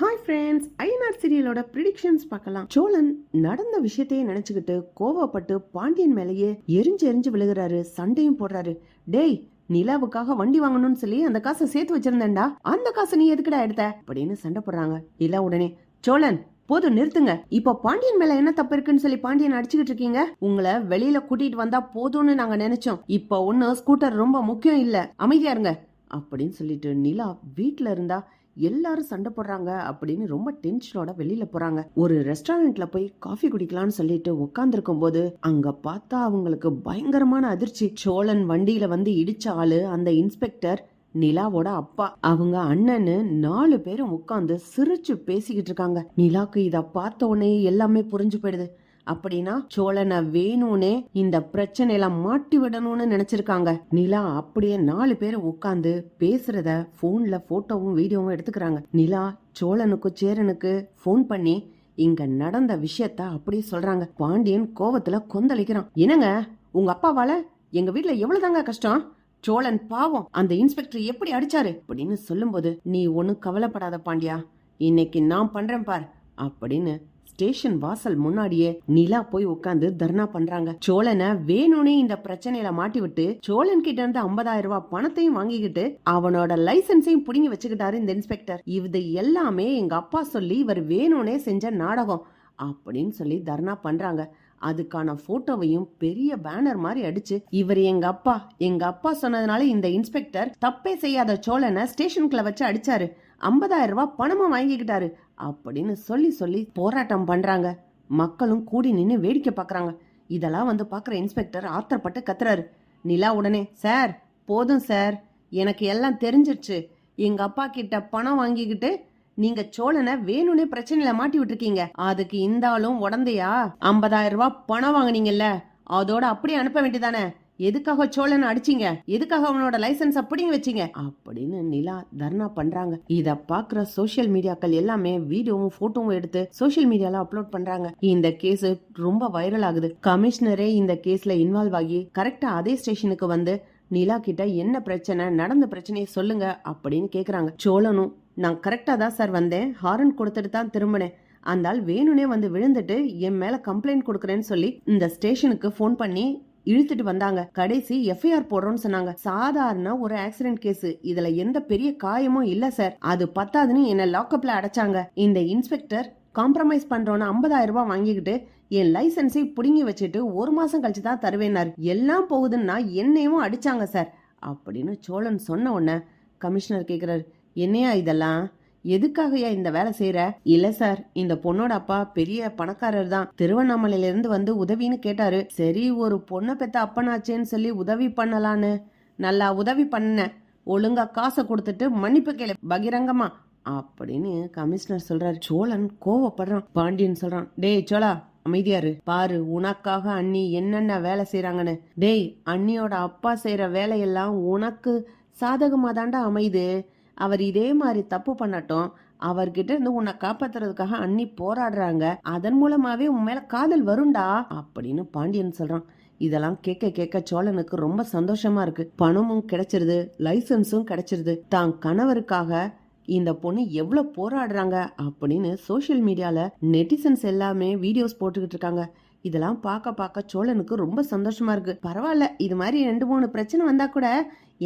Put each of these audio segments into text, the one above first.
Hi friends ஐநார் சீரியலோட predictions பார்க்கலாம். சோழன் நடந்த விஷயத்தையே நினைச்சுக்கிட்டு கோவப்பட்டு பாண்டியன் மேலேயே எரிஞ்சு எரிஞ்சு விழுகிறாரு சண்டையும் போடுறாரு. டேய் நிலாவுக்காக வண்டி வாங்கணும்னு சொல்லி அந்த காசை சேர்த்து வச்சிருந்தேன்டா. அந்த காசை நீ எதுக்குடா எடுத்த? அப்படின்னு சண்டை போடுறாங்க. நிலா உடனே சோழன் போதும் நிறுத்துங்க. இப்ப பாண்டியன் மேல என்ன தப்பு இருக்குன்னு சொல்லி பாண்டியன் அடிச்சுக்கிட்டு இருக்கீங்க? உங்களை வெளியில கூட்டிட்டு வந்தா போதும்னு நாங்க நினைச்சோம். இப்ப ஒண்ணு ஸ்கூட்டர் ரொம்ப முக்கியம் இல்ல. அமைதியா இருங்க. அப்படின்னு சொல்லிட்டு நிலா வீட்டுல இருந்தா எல்லாரும் சண்டை போடுறாங்க அப்படின்னு ரொம்ப டென்ஷனோட வெளியில போறாங்க. ஒரு ரெஸ்டாரண்ட்ல போய் காஃபி குடிக்கலாம்னு சொல்லிட்டு உட்காந்துருக்கும் போது அங்க பார்த்தா அவங்களுக்கு பயங்கரமான அதிர்ச்சி. சோழன் வண்டியில வந்து இடிச்ச ஆளு அந்த இன்ஸ்பெக்டர் நிலாவோட அப்பா. அவங்க அண்ணன்னு நாலு பேரும் உட்காந்து சிரிச்சு பேசிக்கிட்டு இருக்காங்க. நிலாக்கு இத பார்த்த உடனே எல்லாமே புரிஞ்சு போயிடுது. அப்படின்னா சோழனை வேணும்னே இந்த பிரச்சனையில மாட்டி விடணும்னு நினைச்சிருக்காங்க. நிலா அப்படியே நாலு பேர் உட்காந்து பேசுறத போன்ல போட்டோவும் வீடியோவும் எடுத்துக்கிறாங்க. நிலா சோழனுக்கும் சேரனுக்கு ஃபோன் பண்ணி இங்க நடந்த விஷயத்த அப்படியே சொல்றாங்க. பாண்டியன் கோவத்துல கொந்தளிக்கிறான். என்னங்க உங்க அப்பாவால எங்க வீட்டுல எவ்வளவுதாங்க கஷ்டம்? சோழன் பாவம் அந்த இன்ஸ்பெக்டர் எப்படி அடிச்சாரு? அப்படின்னு சொல்லும்போது நீ ஒன்னும் கவலைப்படாத பாண்டியா. இன்னைக்கு நான் பண்றேன் பார் அப்படின்னு ஸ்டேஷன் வாசல் முன்னாடியே நிலா போய் உட்காந்து தர்ணா பண்றாங்க. சோழனை வேணும்னே இந்த பிரச்சனையில மாட்டி விட்டு சோழன் கிட்ட இருந்து ஐம்பதாயிரம் ரூபாய் பணத்தையும் வாங்கிக்கிட்டு அவனோட லைசன்ஸையும் புடிங்கி வச்சுக்கிட்டாரு இந்த இன்ஸ்பெக்டர். இது எல்லாமே எங்க அப்பா சொல்லி இவர் வேணும்னே செஞ்ச நாடகம் அப்படின்னு சொல்லி தர்ணா பண்றாங்க. அதுக்கான போட்டோவையும் பெரிய பேனர் மாதிரி அடிச்சு இவர் எங்க அப்பா எங்க அப்பா சொன்னதுனால இந்த இன்ஸ்பெக்டர் தப்பே செய்யாத சோழனை ஸ்டேஷனுக்குள்ள வச்சு அடிச்சாரு. ஐம்பதாயிரம் ரூபாய் பணமும் வாங்கிக்கிட்டாரு. அப்படின்னு சொல்லி சொல்லி போராட்டம் பண்றாங்க. மக்களும் கூடி நின்று வேடிக்கை பார்க்குறாங்க இதெல்லாம் வந்து பார்க்குற இன்ஸ்பெக்டர் ஆத்திரப்பட்டு கத்துறாரு. நிலா உடனே சார் போதும் சார். எனக்கு எல்லாம் தெரிஞ்சிருச்சு. எங்க அப்பா கிட்ட பணம் வாங்கிக்கிட்டு நீங்க சோழனை வேணும்னே பிரச்சனையில மாட்டி விட்டுருக்கீங்க. அதுக்கு இந்த ஆளும் உடந்தையா? ஐம்பதாயிரம் ரூபாய் பணம் வாங்கினீங்கல்ல அதோட அப்படியே அனுப்ப வேண்டியதானே? எதுக்காக சோழனை அடிச்சீங்க? எதுக்காக அவனோட லைசன்ஸ் அப்படிங்க வச்சீங்க? அப்படின்னு நிலா தர்ணா பண்றாங்க. இத பாக்குற சோஷியல் மீடியாக்கள் எல்லாமே வீடியோவும் போட்டோவும் எடுத்து சோஷியல் மீடியால அப்லோட் பண்றாங்க. இந்த கேஸ் ரொம்ப வைரல் ஆகுது. கமிஷனரே இந்த கேஸ்ல இன்வால்வ் ஆகி கரெக்டா அதே ஸ்டேஷனுக்கு வந்து நிலா கிட்ட என்ன பிரச்சனை நடந்த பிரச்சனையை சொல்லுங்க அப்படின்னு கேக்குறாங்க. சோழனும் நான் கரெக்டா தான் சார் வந்தேன். ஹாரன் கொடுத்துட்டு தான் திரும்பினேன். அந்த ஆள் வேணும்னே வந்து விழுந்துட்டு என் மேல கம்ப்ளைண்ட் கொடுக்குறேன்னு சொல்லி இந்த ஸ்டேஷனுக்கு ஃபோன் பண்ணி இழுத்துட்டு வந்தாங்க. கடைசி எஃப்ஐஆர் போடுறோம்னு சொன்னாங்க. சாதாரண ஒரு ஆக்சிடென்ட் கேஸ் இதுல எந்த பெரிய காயமும் இல்ல சார் அது பத்தாதுன்னு என்ன லாக்அப்ல அடைச்சாங்க. இந்த இன்ஸ்பெக்டர் காம்ப்ரமைஸ் பண்றோன்னு ஐம்பதாயிரம் ரூபாய் வாங்கிக்கிட்டு என் லைசன்ஸை புடுங்கி வச்சுட்டு ஒரு மாசம் கழிச்சு தான் தருவேனார் எல்லாம் போகுதுன்னா என்னையும் அடிச்சாங்க சார். அப்படின்னு சோழன் சொன்ன உடனே கமிஷனர் கேட்குறாரு என்னையா இதெல்லாம்? எதுக்காகயா இந்த வேலை செய்யற இல்ல சார் இந்த பொண்ணோட அப்பா பெரிய பணக்காரர் தான். திருவண்ணாமலையில இருந்து வந்து உதவின்னு கேட்டாரு. சரி ஒரு பொண்ணை பெத்த அப்பனாச்சேன்னு சொல்லி உதவி பண்ணலான்னு. நல்லா உதவி பண்ண ஒழுங்கா காசை கொடுத்துட்டு மன்னிப்பு கேளு. பகிரங்கமா அப்படின்னு கமிஷனர் சொல்றாரு. சோழன் கோவப்படுறான். பாண்டியன் சொல்றான் டேய் சோழா அமைதியாரு பாரு உனக்காக அண்ணி என்னென்ன வேலை செய்யறாங்கன்னு டேய் அண்ணியோட அப்பா செய்யற வேலையெல்லாம் உனக்கு சாதகமா தாண்டா அமையுது. அவர் இதே மாதிரி தப்பு பண்ணட்டும். அவர்கிட்ட இருந்து உன்னை காப்பாத்துறதுக்காக அண்ணி போராடுறாங்க. அதன் மூலமாவே உன் மேல காதல் வரும்டா அப்படின்னு பாண்டியன் சொல்றான். இதெல்லாம் கேட்க கேட்க சோழனுக்கு ரொம்ப சந்தோஷமா இருக்கு. பணமும் கிடைச்சிருது லைசன்ஸும் கிடைச்சிருது. தான் கணவருக்காக இந்த பொண்ணு எவ்வளவு போராடுறாங்க அப்படின்னு சோஷியல் மீடியால நெட்டிசன்ஸ் எல்லாமே வீடியோஸ் போட்டுக்கிட்டு இருக்காங்க. இதெல்லாம் பார்க்க பார்க்க சோழனுக்கு ரொம்ப சந்தோஷமா இருக்கு. பரவாயில்ல இது மாதிரி ரெண்டு மூணு பிரச்சனை வந்தா கூட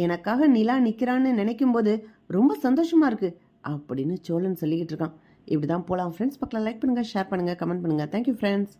எனக்காக நிலா நிக்கிறான்னு நினைக்கும் போது ரொம்ப சந்தோஷமா இருக்கு அப்படின்னு சோழன் சொல்லிக்கிட்டு இருக்கான். இப்படிதான் போலாம். ஃப்ரெண்ட்ஸ் பக்கம் லைக் பண்ணுங்க ஷேர் பண்ணுங்க கமெண்ட் பண்ணுங்க. Thank you friends